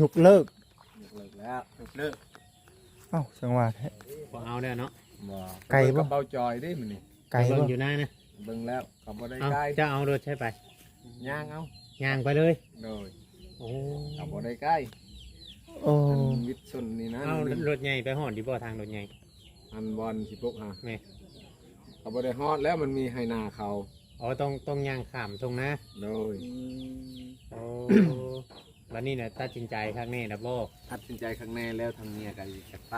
ยกเลิกยกเลิกแล้วยกเลิกเอ้าจังหวะบ่เอาแล้วเนาะบ่ไกลบ่กับเบาจอยเด้มันนี่ไกลเบิ่บ่งอยู่หน้านะเบิ่งแล้วก็บ่ได้เอาใกล้จะเอารถใช่ไปย่างเอาย่างไปเลยโดยโอ้ก็บ่ได้ใกล้โอ้อันวิทย์ชนนี่นะเอานี่รถใหญ่ไปหอดดีบ่ทางรถใหญ่อันบอลสิพกฮะแม่ก็บ่ได้ฮอดแล้วมันมีไหนาเขาอ๋อต้องต้องย่างข้ามตรงนะโดยโอ้ วันนี้เนี่ยตัดสินใจครั้งนี้นะบ่ตัดสินใจข้างในแล้วทางเมียก็จะไป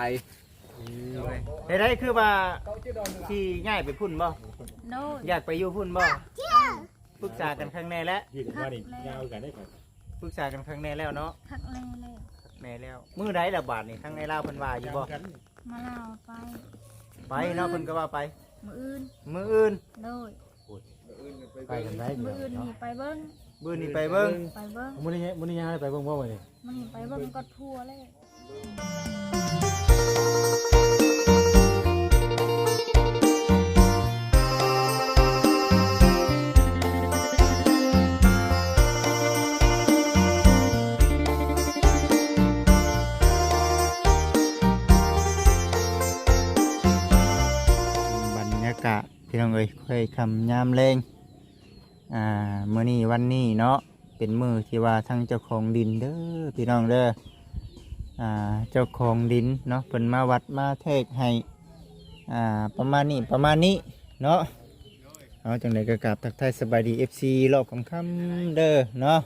อืมได้ได้คือว่าที่ง่ายไปพุ่นบ่โน้ยอยากไปอยู่พุ่นบ่ปรึกษากันครั้งแน่แล้วคักแล้วปรึกษากันครั้งแน่แล้วเนาะคักแล้วแล้วแน่แล้วมื้อใดละบาทนี่ทั้งในลาวเพิ่นว่าอยู่บ่มาลาวไป ไปเนาะเพิ่นก็ว่าไป มืออื่นมื้ออื่นโน้ยไปกันได้มืออื่นนี่ไปเบิ้ง มื้อนี้ไปเบิ่งไปเบิ้งมื้อนี้มื้อนี้ยังให้ไปเบิ่งบ่มื้อนี้มันนี่ไปเบิ้งก็ทั่วเลยบรรยากาศพี่น้องเอ้ยค่อยคำยามแรง อ่ามื้อนี้วันนี้เนาะเป็นมื้อที่ว่าทั้งเจ้าของดินเด้อพี่น้องเด้ออ่าเจ้าของดินเนาะเพิ่นมาวัดมาเทศให้อ่าประมาณนี้ประมาณนี้เนาะเอาจังไดก็กราบทักทายสบายดี FC รอบค่ำๆเด้อเนาะ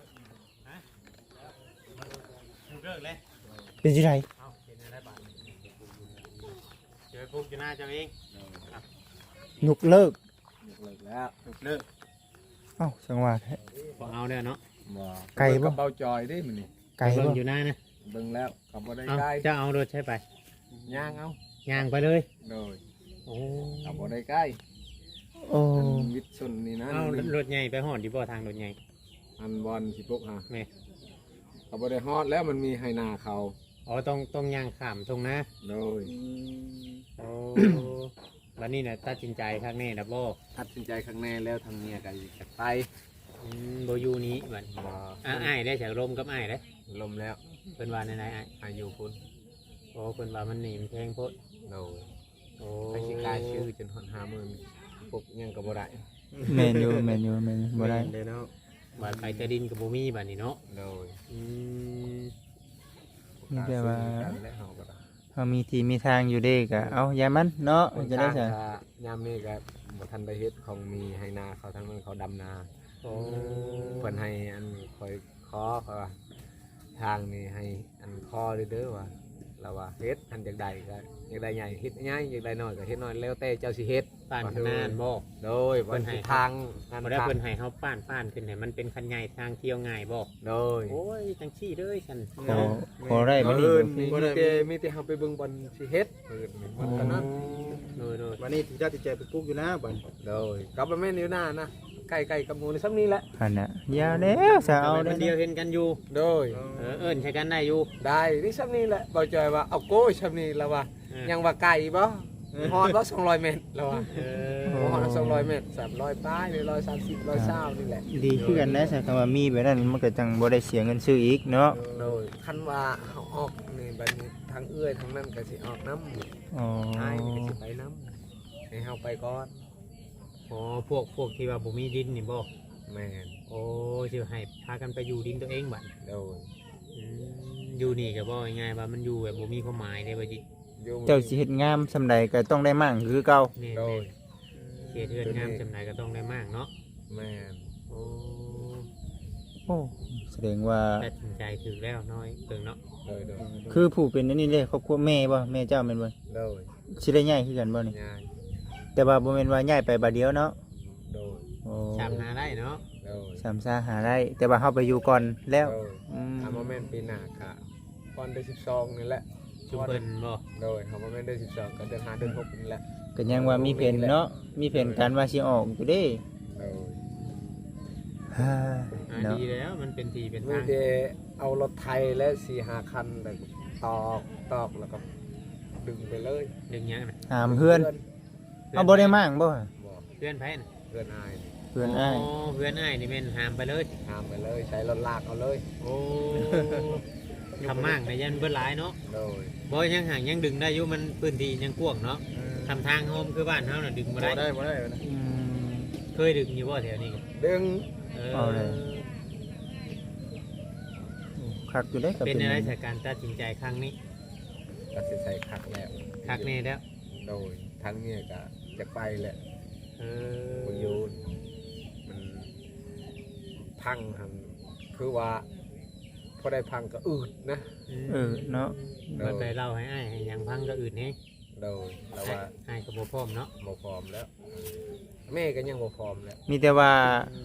เลิกเลยเป็นจังไดเอาเป็นอะไรบ้างเจอพวกอยู่หน้าเจ้าเองยกเลิกยกเลิกแล้วยกเลิก เอ้าจังหวะบ่เอาแล้วเนาะบ่ไกลบ่ กับเบาจอยเด้มันนี่ไกลเบิ่บ่งอยู่หน้านะเบิ่งแล้วก็บ่ได้เอาใกล้จะเอารถใช่ไปย่างเอาย่างไปเลยโดยโอ้ก็บ่ได้ใกล้โอ้อันวิทย์ชนนี่นะเอานี่รถใหญ่ไปหอดดีบ่ทางรถใหญ่ อันบอลสิพกฮะแม่ก็บ่ได้ฮอดแล้วมันมีไหนาเขาอ๋อต้องต้องย่างข้ามตรงนะโดยโอ้ วันนี้เนี่ยตัดสินใจครั้งนี้นะบ่ตัดสินใจข้างในแล้วทางเมียก็จะไปอืมบ่อยู่นี้บัดบ่อ่าอ้ายได้จากลมกับอ้ายได้ลมแล้วเพิ่นว่าในไหนอ้ายอายุพุ่นโอ้เพิ่นว่ามันหนีมันแพงโพดโดยโอ้ไปสิกลายชื่อจนหดหาหมื่นพวกยังก็บ่ได้แมนยูแมนยูแมนยูบ่ได้เด้เนาะบาดไปแต่ดินกับบ่มีบัดนี้เนาะโดยอืม มีแต่ว่ากันและเฮาก็ได้ เขามีทีมีทางอยู่เด้ก็เอาอย่ามันเนาะจะได้จ้าจ้ะงถ้ายามนี้ก็บ่ทันได้เฮ็ดของมีให้นาเขาทั้งนั้นเขาดำนาโอ้เพิ่นให้อันคอยขอเขาว่าทางนี้ให้อันคอเด้อเด้อว่าเราว่าเฮ็ดอันอยากได้ก็อยากได้ใหญ่เฮ็ดใหญ่อยากได้น้อยก็เฮ็ดน้อยแล้วแต่เจ้าสิเฮ็ด ป้านขนาดบ่โดยเพิ่เพิ่นนให้ให้ ทางงานบ่ได้ทางเพิ่นให้เฮาป้านป้านขึ้นให้มันเป็นคันใหญ่ทางเที่ยวง่ายบ่โดย โอ้ยจังซี่เด้อฉันขอขอได้บ่นี่เอิ้นบ่มีคือแต่มีแต่เฮาไปเบิ่งบอลสิเฮ็ดเอิ้นมันก็นั้นโดยโดยวันนี้ที่เจ้าติดใจไปปลูกอยู่นะบัดโดยกลับมาแม่นอยู่หน้านะใกล้ๆกับหมู่ในซ้ำนี้แหละอันน่ะอย่าแล้วจะเอาเอาได้เดียวเห็นกันอยู่ โดย เออเอิ้นใช้กันได้อยู่ได้นี่ซ้ำนี้แหละบ่จอยว่าเอาโก้ซ้ำนี้แล้วว่าเออยังว่าไกลบ่ ฮอดบ่200เมตรแล้วว่าเออบ่ฮอด200เมตร300ป้ายหรือ130 120นี่แหละดีคือกันนะใช่คำว่ามีแบบนั้นมันก็จังบ่ได้เสียเงินซื้ออีกเนาะโดยคันว่าเฮาออกนี่บัดนี้ทางเอื้อยทางนั้นก็สิออกน้ำอ๋ออ้ายนี่ก็สิไปน้ำให้เฮาไปก่อนอ๋อพวกพวกที่ว่าบ่มีดินนี่บ่แม่นโอ้สิให้พากันไปอยู่ดินตัวเองบัดโดยอืมอยู่นี่ก็บ่ง่ายๆว่ามันอยู่แบบบ่มีความหมายเลยว่าจิอยู่ เจ้าสิเฮ็ดงามสำใดก็ต้องได้มั่งคือเก่านี่โดยเขตเทือนงามจำหน่ายก็ต้องได้มากเนาะแม่นโอ้โอ้แสดงว่าตัดสินใจถึงแล้วน้อยเติงเนาะโดยโดยคือผู้เป็นอันนี้เด้ครอบครัวแม่บ่แม่เจ้าแม่นบ่โดยสิได้ย้ายคือกันบ่นี่ง่ายแต่ว่าบ่แม่นว่าย้ายไปบัดเดียวเนาะโดยโอ้ชามนาได้เนาะโดยสามสาหาได้แต่ว่าเฮาไปอยู่ก่อนแล้วโดยอืม อามาแม่นปีหน้าค่ะก่อนเดือน12นี่แหละ ชุมเพิ่นบ่โดยเขามาแม่นเดือน12ก็เดือน5เดือน6นี่แหละก็ยังว่ามีแผนเนาะมีแผนการว่าสิออกอยู่เด้โดยฮ่าอ่าเนาะดีแล้วมันเป็นทีเป็นมีทางแต่เอารถไทยและ4-5คันแต่ตอกตอกแล้วก็ดึงไปเลยดึงยังน่ะหามเพื่อนเอาบ่ได้มั่งบ่บ่เพื่อนไผน่ะเพื่อนอายนี่เพื่อนอ้ายเพื่อนอ้ายนี่แม่นหามไปเลยหามไปเลยใช้รถลากเอาเลย โอ้ทำมากในยันเบิดหลายเนาะโดย บ่ยังห่างยังดึงได้อยู่มันพื้นที่ยังกว้างเนาะอืมทำทางโฮมคือบ้านเฮาน่ะดึงบ่บ่ได้ ได้บ่ได้นะอืม เคยดึงอยู่บ่แถวนี้ดึงเออเอาเลย คักอยู่ได้ก็เป็นเป็นอะไรจากการตัดสินใจครั้งนี้ตัดสินใจคักแล้วคักแน่แล้วโดยทั้งเนี้ยก็จะไปแหละเออมันอยูนมันพังครับคือว่า พอได้พังก็อืดนะ เออเนาะมันไปเล่าให้อ้ายให้ยังพังก็อื่นแฮงโดยเราว่าอ้ายก็บ่พร้อมเนาะบ่พร้อมแล้ว แม่ก็ยังบ่พร้อมแล้วมีแต่ว่า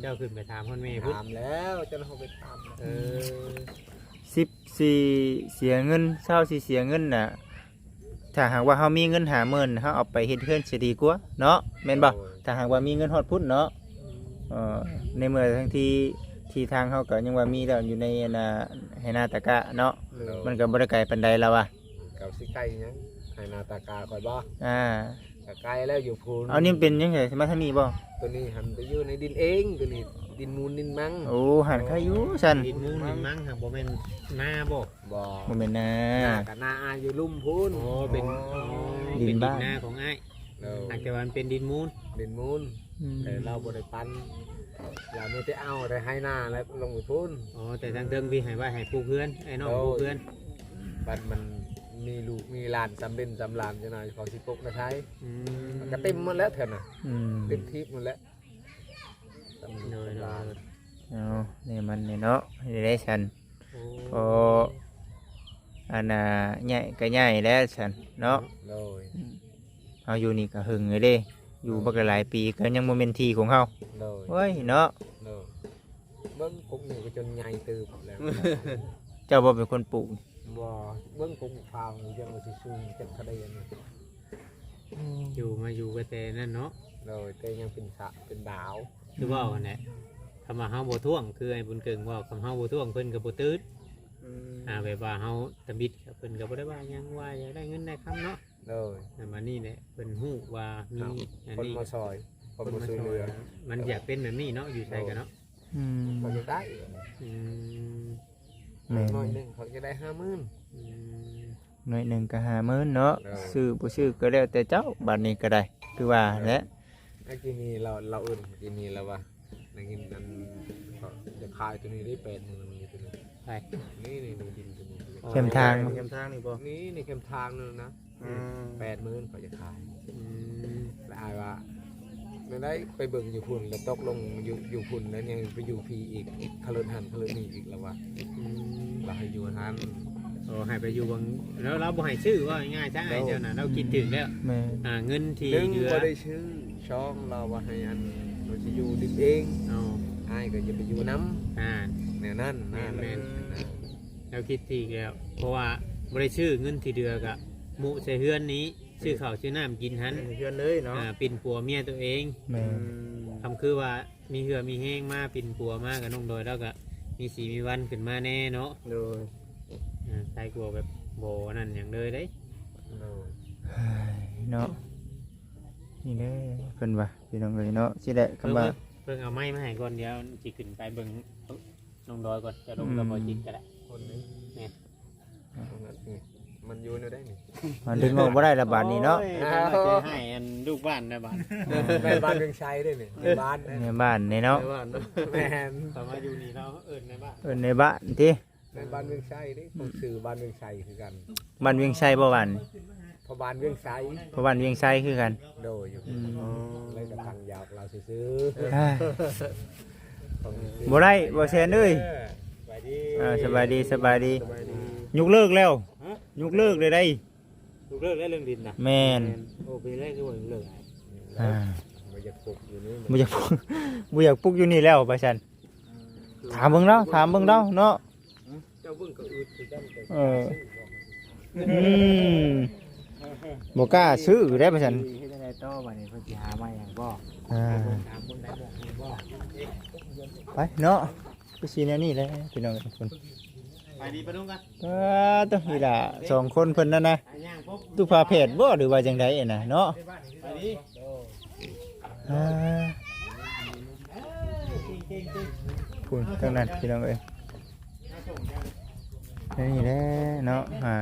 เจ้าขึ้นไปถามพ่อแม่พุ่นถามแล้วจะเอาไปตามเออสิบสี่เสียเงินเศร้าสิเสียเงินน่ะถ้าหากว่าเขามีเงินหาเมินเขาเอาไปเฮ็ดเพื่อนจะดีกว่าเนาะแม่นบ่ถ้าหากว่ามีเงินฮอดพุ่นเนาะเอ่อในเมื่อทั้งที่ ที่ทางเขาก็ยังว่ามีแล้วอยู่ในอันน่ะให้หนาตะกะเนาะโดยมันก็บ่ได้ไกลปานใดแล้วว่ะเก่าสิไก่ยังให้หนาตากาคอยบ่อ่าก็ไก่แล้วอยู่พูนเอานี่มันเป็นยังไงมาทางนี้บ่ตัวนี้หันไปอยู่ในดินเองตัวนี้ดินมูลดินมังโอ้หันใครอยู่ซั่นดินมูนดินมั้งหากบ่แม่นหน้าบ่บ่บ่แม่นนะ หน้ากับหน้าอาอยู่ลุ่มพูนโอ้เป็นอ๋อดินเป็นดิบ้าน นหน้าของอ้ายโดยหากแต่ว่ามันเป็นดินมูนดินมูลอืมแต่เราบ่ได้ปัน เราไม่ได้เอาได้ให้หน้าแล้วลงไปพูนอ๋อแต่ทางเทิงพี่ให้ว่าให้ปลูกเพื่อนไอ้น้องปลูกเพื่อนบัดมันมีลูกมีหลานจำเป็นจำหลานจะหน่อยเขาสิปกนะใช้อืมมันก็เต็มหมดแล้วเถอะน่ะอืมเต็มทิพย์หมดแล้วจำน้อยหลานเอานี่มันนี่เนาะนี่ได้ฉันโอ้พออันน่ะใหญ่ก็ใหญ่แล้วฉันเนาะโดยเอาอยู่นี่ก็หึงเลยเด้ อยู่บักหลายปีก็ยังโมเมนทีของเฮาโดยเฮ้ยเนาะโดยเบิ้งกุ๊กนี่ก็จนใหญ่ตืบแล้วเจ้าบ่เป็นคนปลูกบ่เบิ้งกุ๊กฟาวนี่ยังบ่สิสูงจักคะแนนนี่อยู่มาอยู่กับแต่นั่นเนาะโดยแต่ยังเป็นสระเป็นดาวคือว่าอันนี้คำว่าเฮาบ่ท่วงคือไอ้บุญเกิงว่าคำเฮาบ่ท่วงเพิ่นก็บ่ตื่นอ่าแบบว่าเฮาตะบิดกับเพิ่นก็บ่ได้ว่าหยังว่าอยากได้เงินได้คำเนาะ โดยแต่มานี่แหละเพิ่นฮู้ว่ามีครับอันคนนี้มาซอยคนคนมามาช่วยช่เหวยลือมันอยากเป็นแบบนี้เนาะอยู่ใส่กันเนาะอืมเขาจะได้อืมแม่นน้อยหนึงเขาจะได้ห้าหมื่นอืมหน่อยหนึ่งก็หาหมื่นเนาะเออซื้อบ่ซื้อก็แล้วแต่เจ้าบัดนี้ก็ได้ คือว่าแหละไอ้กินนี่เราเราอื่นกินนี่แล้ววะในกินนั้นเขาจะขายตัวนี้ได้แปดหมื่นนี่ตัวนี้ไปนี่นี่ดูดินตัวนี้เข้มทาง เข้มทางนี่บ่นี่ในเข้มทางนึงนะอืม แปดหมื่นเขาจะขายอืมแล้วอายว่าไม่ได้ไปเบิ่งอยู่พุ่นแล้วตกลงอยู่อยู่พุ่นแล้วยังไปอยู่พีอีกคลืนหันคลืนนี่อีกแล้ววะอืมเราให้อยู่หันโอ้ให้ไปอยู่บางแล้วเราบ่ให้ชื่อว่าง่ายๆซะไอ้เจ้าน่ะเราคิดถึงแล้วแม่อ่าเงินที่หนึ่งเหลือบ่ได้ชื่อช่องเราว่าให้อันเราจะอยู่ดินเองเอาอายก็จะไปอยู่น้อ่าำแนวนั้นนะแม่นนะเราคิดทีแล้วเพราะว่าบริชื่อเงินที่เดือกะห มุใส่เฮือนนี้ชื่อข้าวชื่อน้ำกินหันเพื่อนเลยเนาะอ่าปิ่นปัวเมียตัวเองแม่คำคือว่ามีเหือมีแห้งมาปิ่นปัวมากับน้องโดยแล้วก็มีสีมีวันขึ้นมาแน่เนาะโดยอ่าใส่กลัวแบบโบนั่นอย่างเลยเด้โน่เฮ้ยเนาะนี่เด้เพิ่นว่าพี่น้องเอ้ยเนาะสิได้คำเพิ่งว่า เพิ่งเอาไม้มาให้ก่อนเดี๋ยวจิขึ้นไปเบิ่งน้องโดอยก่อนจะลงอืมกับพอจิกก็ได้คนนี้แม่นตรงนั้นนี่ มันอยู่ในได้นี่ มันดึงออกบ่ได้ละบาดนี้เนาะโอ้ยเพิ่นว่าจะให้อันลูกบ้านนะบ้านแม่บ้านเมืองชัยด้วยนี่ในบ้านนะในบ้านนี่เนาะไปบ้านเนาะแม่นแต่มาอยู่นี่เราเอิญในบ้านเอิ้นในบ้านติในบ้านเมืองชัยนี่ผมสื่อบ้านเมืองชัยคือกันบ้านเวียงไชบ่บ้านเพราะบ้านเมืองชัยเพราะบ้านเวียงไชคือกันโดยอยู่อืมเลยกระตังยาวเราซื้อเฮ้ยๆต้องซื้อบ่ได้บ่แซนเอ้ยเออไปดีอ่าสบายดีสบายดีสบายดียกเลิกแล้ว ยกเลิกเลยได้ลูกเลิกได้เรื่องดินนะแม่น โอ้ปีแรกคือว่าเลิกอ่ามันจะปลุกอยู่นี่บ่อยากปลุกบ่อยากปลุกอยู่นี่แล้วประชันถามเบิ่งเนาะถามเบิ่งเนาะเนาะ เจ้าเบิ่งก็อืดคือกันแต่เออ อืมบ่กล้าซื้อได้ประชันเฮ็ดจังไดต่อบัดนี้เพิ่นสิหามาหยังบ่อ่าตามคนได้บอกให้บอกไปเนาะไปสิแนวนี้แหละพี่น้องทุกคน ไปดีไปนุ่งกันก็ต้องนี่ล่ะสองคนเพิ่นนั่นนะไปย่างพบตุพาเพศบ่หรือว่าจังไดน่ะเนาะไปดีอ่าพูนทางนั้นพี่น้องเอ้ยนี่แหละเนาะอ่า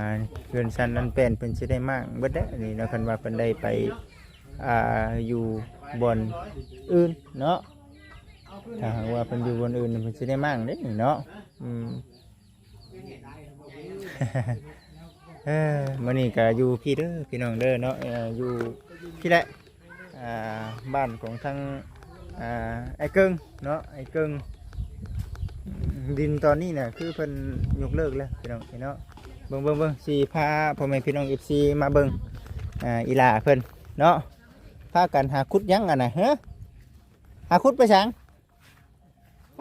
เรือนชันนั้นเป็นเป็นสิได้มากเบิดได้อนี่เนาะคันว่าเพิ่นได้ไปอ่าอยู่บอนอื่นเนาะถ้าหากว่าเพิ่นอยู่บอนอื่นเพิ่นสิได้มากเด้นี่เนาะอืม เออมื้อนี้ก็อยู่พี่เด้อพี่น้องเด้อเนาะเอ่ออยู่พี่แหละอ่าบ้านของทางอ่าไอ้เกิงเนาะไอ้เกิงดินตอนนี้น่ะคือเพิ่นยกเลิกแล้วพี่น้องพี่เนาะเบิ่งเบิ่งเบิ่งสิพาพ่อแม่พี่น้อง FC มาเบิ่งอ่าอีหลาเพิ่นเนาะพากันหาคุดยั้งอะน่ะฮะหาคุดไปสัง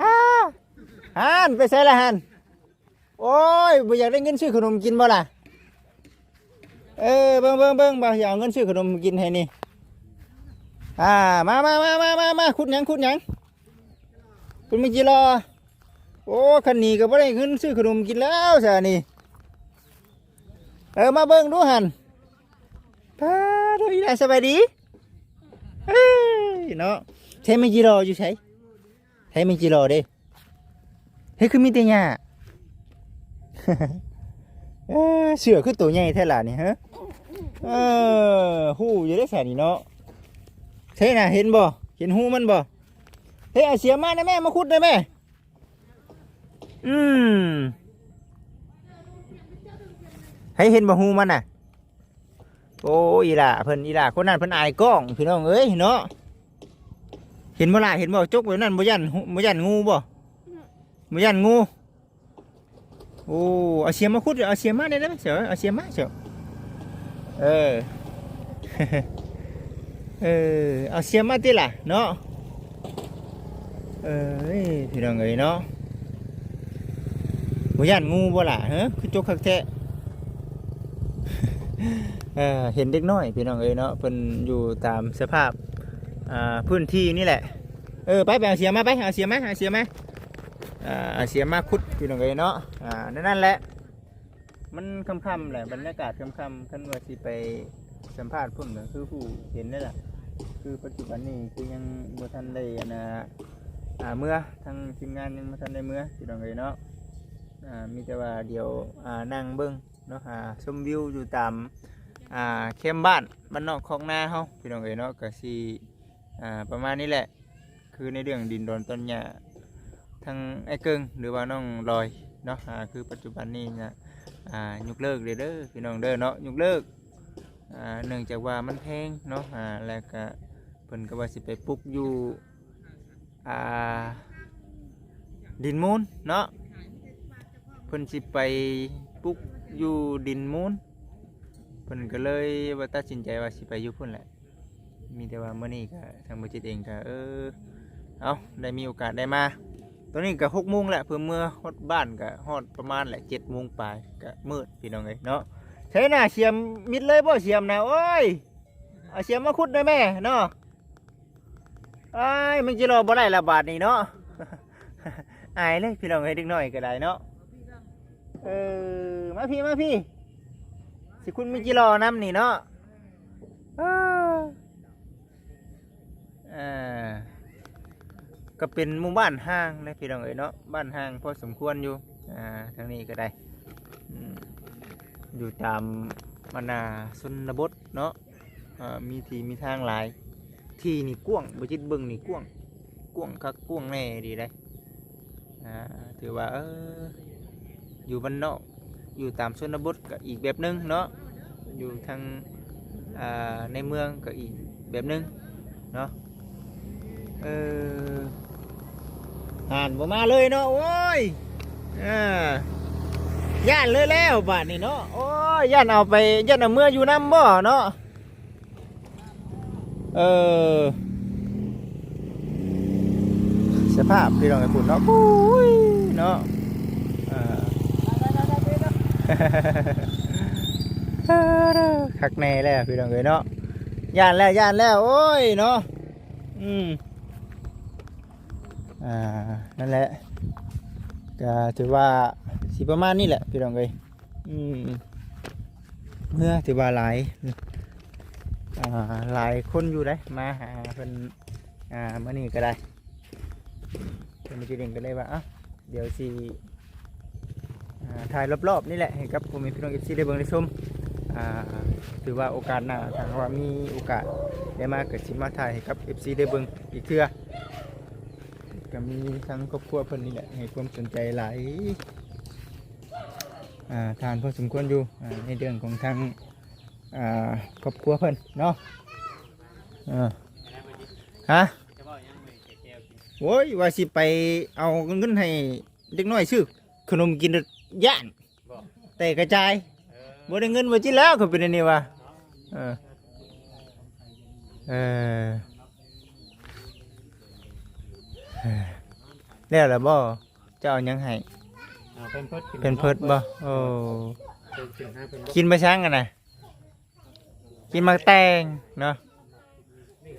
อ้าหันไปใส่ละหัน โอ้ยบ่อยากได้เงินซื้อขนมกินบ่ล่ะ เออเบิ่งเบิ่งเบิ่งบ่อยากเอาเงินซื้อขนมกินให้นี่ อ่า มามามามามามาคุณหยังคุณหยังคุณมีจีรอ โอ้คันนี้ก็บ่ได้เงินซื้อขนมกินแล้วซะนี่ เออ มาเบิ่งดูหันพาดูอีหลาสบายดีเอ้ยเนาะใช้มีจีรออยู่ใช้ใช้มีจีรอเด้เฮ้ยคือมีแต่หญ้า เอ้อเสือคือตัวใหญ่แท้ล่ะนี่ฮะเออหูอยู่ได้แค่นี้เนาะเท่น่ะเห็นบ่เห็นหูมันบ่เฮ้ยเอาเสียมาได้แม่มาขุดได้แม่อืมให้เห็นบ่หูมันน่ะโอ้อีหล่าเพิ่นอีหล่าคนนั้นเพิ่นอายกล้องพี่น้องเอ้ยเนาะเห็นบ่ล่ะเห็นบ่จกไว้นั่นบ่ยันหูบ่ยันงูบ่บ่ยันงู โอ้เอาเสียมาคุดเอาเสียมาได้ไหมเสียวเอาเสียมาเสียวเออเออเอาเสียมาติล่ะเนาะเอ้ยพี่น้องเอ้ยเนาะบ่ย่านงูบ่ล่ะฮะคือจกคักแท้เออเห็นเด็กน้อยพี่น้องเอ้ยเนาะเพิ่นอยู่ตามสภาพอ่าพื้นที่นี่แหละเออไปไปเอาเสียมาไปเอาเสียมาเอาเสียมมา อ่าเสียมากคุดพี่น้องเอ้ยเนาะอ่านั่นนั่นแหละ มันค่ำๆแหละบรรยากาศค่ำๆคันว่าสิไปสัมภาษณ์พุ่นก็คือผู้เห็นนั่แหละคือปัจจุบันนี้คือยังบ่ทันได้อันน่ะอ่าเมื่อทางทีมงานยังบ่ทันได้เมื่อพี่น้องเอ้ยเนาะอ่ามีแต่ว่าเดี๋ยวอ่านั่งเบิ่งเนาะอ่าชมวิวอยู่ตามอ่าเข้มบ้านบ้านนอกของนาเฮาพี่น้องเอ้ยเนาะก็สิอ่าประมาณนี้แหละ คือในเรื่องดินดอนต้นหญ้า ทางไอ้เกิงหรือว่าน้องลอยเนาะอ่าคือปัจจุบันนี้นะอ่ายกเลิกเลยเด้อพี่น้องเด้อเนาะยกเลิกอ่าเนื่องจากว่ามันแพงเนาะอ่าแล้วก็เพิ่นก็ว่าสิไปปลูกอยู่อ่าดินมูลเนาะเพิ่นสิไปปลูกอยู่ดินมูลเพิ่นก็เลยว่าตัดสินใจว่าสิไปอยู่พุ่นแหละมีแต่ว่าเมื่อนี้ก็ทางบริษัทเองก็เออเอาได้มีโอกาสได้มา ตอนนี้ก็หกโมงแหละเพื่อเมื่อฮอดบ้านก็ฮอดประมาณแหละเจ็ดโมงปลายก็มืดพี่น้องเอ้ยเนาะใช่น่ะเสียมมิดเลยบ่เสียมนะโอ้ยเอาเสียมมาขุดได้แม่เนาะไอ้มันจะรอบ่ได้ละบาทนี่เนาะอายเลยพี่น้องเอ้ยเด็กน้อยก็ได้เนาะเออมาพี่มาพี่ สิคุณมีจิรอน้ำนี่เนาะเอออ่า ก็เป็นหมู่บ้านห้างเลยพี่น้องเอ๋ยเนาะบ้านห้างพอสมควรอยู่อ่าทางนี้ก็ได้อยู่ตามมนาชนบทเนาะอ่ามีทีมีทางหลาย ทีนี่กว้างบจิตเบิ่งนี่กว้างกว้างคักกว้างแน่ดีได้อ่าถือว่าเอออยู่บ้านนอกอยู่ตามชนบทก็อีกแบบหนึงเนาะอยู่ทางอ่าในเมืองก็อีกแบบหนึงเนาะเออ ผ่านบ่มาเลยเนาะโอ้ยอ่าย่านเลยแล้วบาทนี่เนาะโอ้ยย่านเอาไปย่านเอาเมื่ออยู่น้ำบ่เนาะเออสภาพพี่น้องไอ้คุณเนาะปุ้ยเนาะคักแน่แล้วพี่น้องเอ้ยเนาะย่านแล้วย่านแล้วโอ้ยเนาะอืม อ่านั่นแหละก็ถือว่าสิประมาณนี้แหละพี่น้องเอ้ยอืมเมื่อถือว่าหลายอ่าหลายคนอยู่ได้มาหาเพิ่นอ่ามื่อนี้ก็ได้เพิ่นจีเด่งก็เลยว่าอะเดี๋ยวสิอ่อ่าถ่ายรอบๆนี่แหละให้กับผมพี่น้องเอฟซีได้เบิ่งได้ชมถือว่าโอกาสหน้าถ้าว่ามีโอกาสได้มาเกิดสิมาถ่ายให้กับเอฟซีได้เบิ่งอีกเทื่อ ก็มีทั้งครอบครัวเพิ่นนี่แหละให้ความสนใจหลายอ่าทานพอสมควรอยู่อ่าในเรื่องของทางอ่าครอบครัวเพิ่นเนาะอ่าฮะจะบอกยังไม่แก้วกินโอ้ยว่าสิไปเอาเงินให้เด็กน้อยซื้อขนมกินย่านแต่กระจายเออบ่ได้เงินมาจิแล้วเขาเป็นอันนี้ว่ะเออเออเออ แล้วล่ะบ่เจ้าเอาหยังให้เอาเป็นเพิดขึ้เป็นเพิดบ่โอ้เป็นขึ้นห้าเป็นบ่กินมาช้างกันน่ะกินมักแตงเนาะ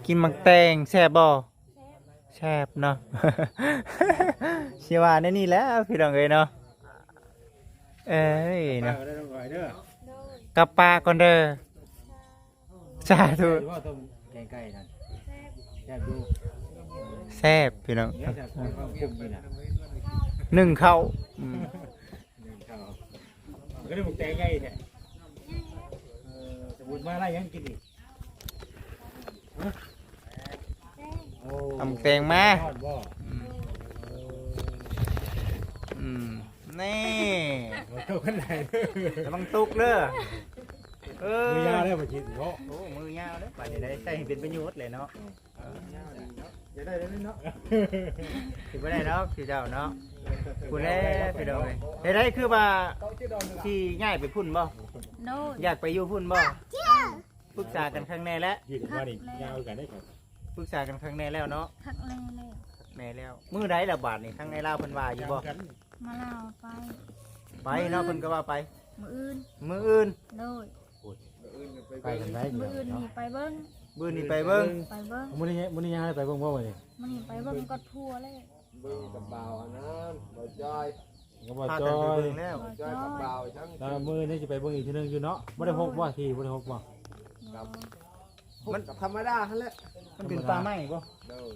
กินมักแตงแซ่บบ่แซ่บเนาะ สิว่าแนวนี่แหล้วพี่น้องเอ้ยเนาะเอ้ยเนาะได้ต้องก่อยเด้อโดยกับปลาก่อนเด้อสาธุ หรือว่าต้มแกงไก่นั่นแซ่บแซ่บดู แซ่บพี่น้องเดี๋ยวจะคุมคุมนี่น่ะหนึ่งเข้าอืมหนึ่งข้าวมันก็ได้บุกแกงไก่แท้เออสมมุติว่าอะไรยังกินอีกฮะโอ้ทำแตงมาทอดบ่อืมนี่มันเข้ากันไหนเด้อระวังตุกเด้อ เออมือยาวได้บ่กินบ่โอ้มือยาวเด้อป่านนี้ได้ใช้ให้เป็นประโยชน์เลยเนาะจะได้ได้เนาะสิบ่ได้เนาะพี่เจ้าเนาะคุณแน่พี่น้องเอ้ยเฮ็ดได้คือว่าที่ง่ายไปพุ่นบ่โดยอยากไปอยู่พุ่นบ่ปรึกษากันครั้งแน่แล้วยืดว่านี่ยาวกันได้ครับปรึกษากันครั้งแน่แล้วเนาะทักเลยเลยแน่แล้วมื้อใดละบาทนี่ครั้งในลาวเพิ่นว่าอยู่บ่มาลาวไปไปเนาะเพิ่นก็ว่าไป มืออื่นมื้ออื่นโดย ไปกันได้มืเดีอยวอื่นเนาะนี่ไปเบิ้งมื้อนี้ไปเบิ่งไปเบิ้งมื้อนี้มื้อนี้ยังไปเบิ่งบ่มื้อนี้มันนี่ไปเบิ้งก็ทั่วเลยเบิ่งกับเบาอันนั้นบ่จ้อยก็บ่พาจกันอไปยเบิ่งแล้วบ่จ้อยกับเบาทั้งตามื้อนี้สิไปเบิ่งอีกทีนึงอยู่เนาะบ่ได้พกบ่ที่บ่ได้พกบ่มันธรรมดาหั่นแหละมันเป็นปลาไหมบ่เด้อ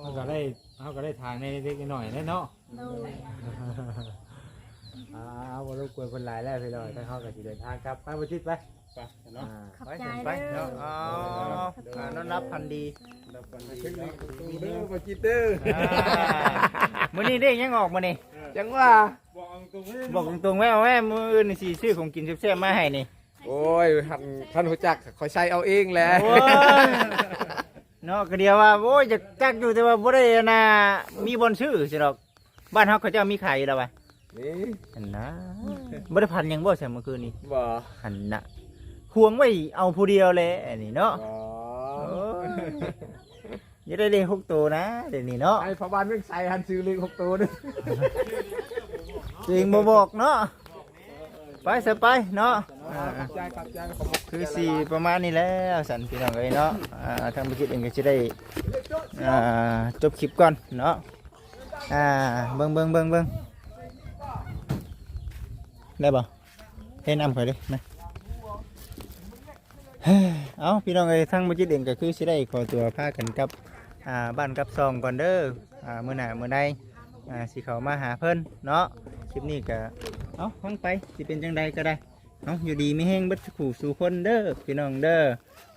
เฮาก็ได้เฮาก็ได้ทางในเล็กๆน้อยๆเนาะ โดยอ่าเอาบ่รบกวนเพิ่นหลายแล้วพี่น้อยถ้าเฮาก็สิเดินทางกลับไปบ่จิตไป ไปเนาะ ขอบไปใจไปเด้อเนาะอ๋ออ่านอนรับพันดีเด้อบ่จิตเด้ออ่ามื้อนี้เด้ยังออกมานี่จังว่าบอกตรงๆแม่เอาแม่มื้ออื่นนี่สิซื้อของกินแซ่บๆมาให้นี่โอ้ยท่านท่านรู้จักขอยใช้เอาเองแหละโอ้ยเนาะก็เดียวว่าโอ้ยจะจักอยู่แต่ว่าบ่ได้น่ะมีบอนซื้อสิดอก บ้านเฮาเขาเจ้ามีขายอยู่แล้วว่ะนี่อันนะบ่ได้พันหยังบ่ใช่เมื่อคืนนี้บ่หันน่ะ ห่วงไว้เอาผู้เดียวเลยอันนี้เนาะอ๋อโอ้ยอย่าได้เลขหกตัวนะเดี๋ยวนี้เนาะไอ้พระบานเรื่องใส่หันซื้อลิงหกตัวนึงจริงบ่บอกเนาะไปสไปเนาะอ่าใจครับใจขอบคุณคือสี่ประมาณนี้แล้วสันพี่น้องเอ้ยเนาะอ่าทางบุจิตเองก็จะได้อ่าจบคลิปก่อนเนาะอ่าเบิ่งเบิ่งเบิ่งเบิ่งได้บ่เห็นนำข่อยเด้นะ เฮ้ยเอาพี่น้องเอ้ยทางมาจิตเองก็คือสิได้ขอตัวพากันกับอ่าบ้านกับซองก่อนเด้ออ่ามื้อหน้ามื้อใดอ่าสิเขามาหาเพิ่นเนาะคลิปนี้ก็เอาฟังไปสิเป็นจังใดก็ได้เนาะอยู่ดีไม่แห้งบัดขู่สู่คนเด้อพี่น้องเด้อ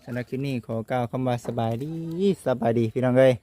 สำหรับคลิปนี้ขอกล่าวคำว่าสบายดีสบายดีพี่น้องเอ้ย